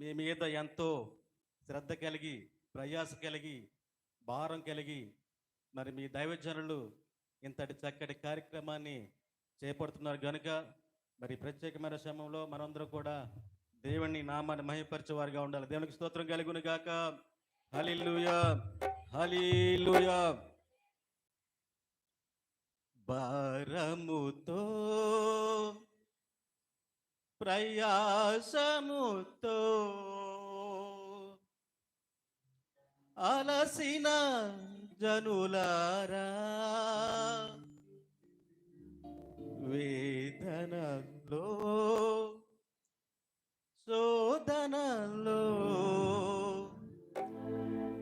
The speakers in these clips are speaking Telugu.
మీ మీద ఎంతో శ్రద్ధ కలిగి ప్రయాస కలిగి భారం కలిగి మరి మీ దైవజనులు ఇంతటి చక్కటి కార్యక్రమాన్ని చేపడుతున్నారు కనుక మరి ప్రత్యేకమైన సమయంలో మనందరం కూడా దేవుని నామాన్ని మహిపరిచే వారిగా ఉండాలి. దేవునికి స్తోత్రం కలుగును గాక. హలిలుయా హలిలుయా భారముతో ప్రయాసముతో అలసిన జనులారా వేదనలో శోధనలో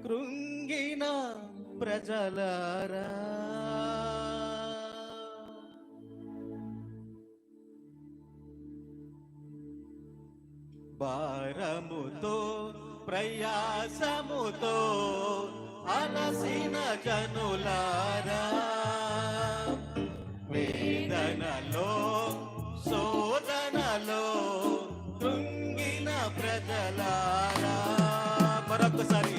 కృంగిన ప్రజలారా. భారముతో ప్రయాసముతో అలసిన జనులారా. వేదనలో శోధనలో కృంగిన ప్రజలారా. మరొకసారి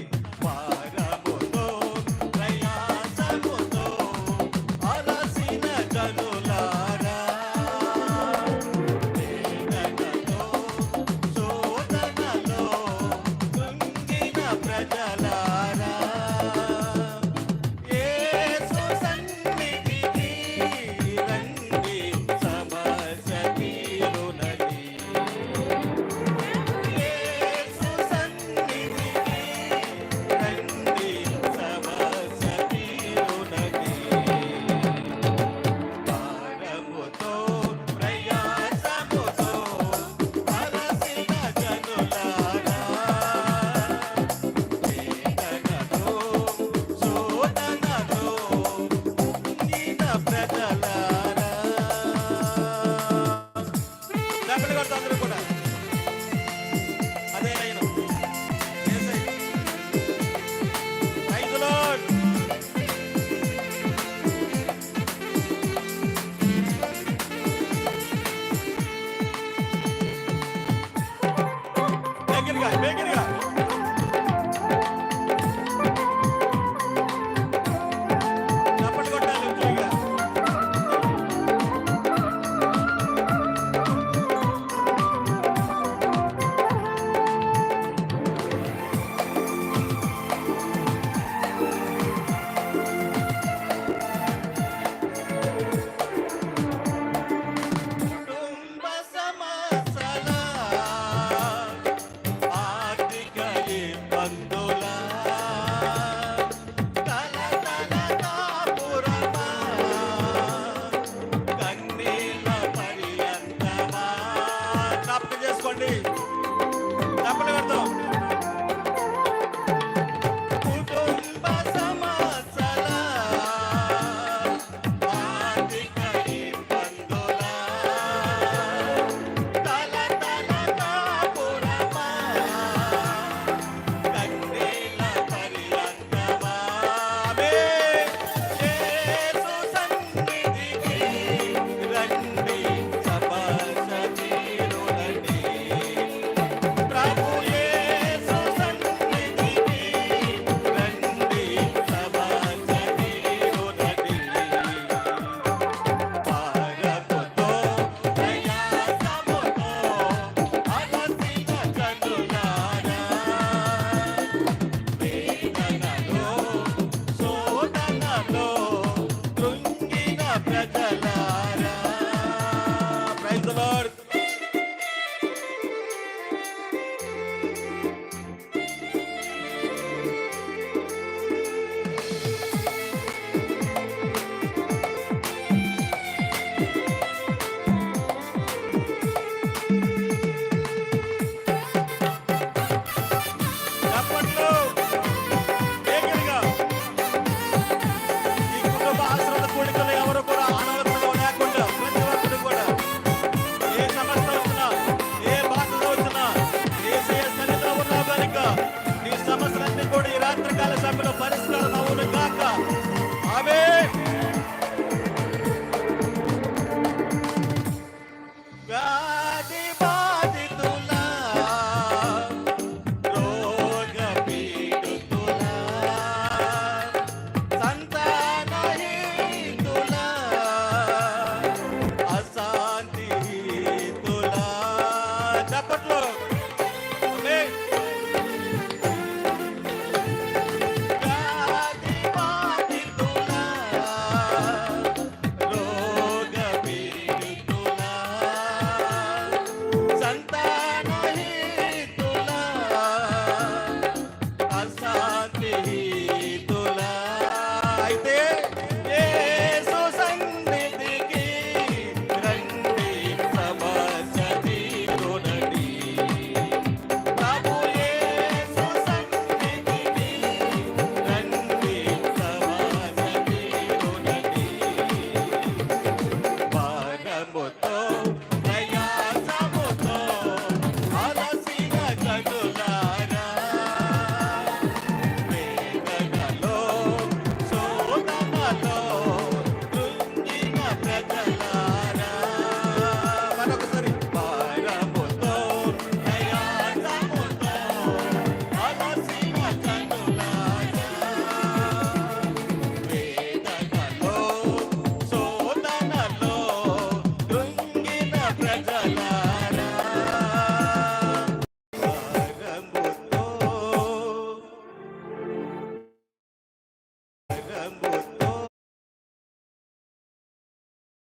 Mega, mega. రకాల సభ్యుల పరిస్థితి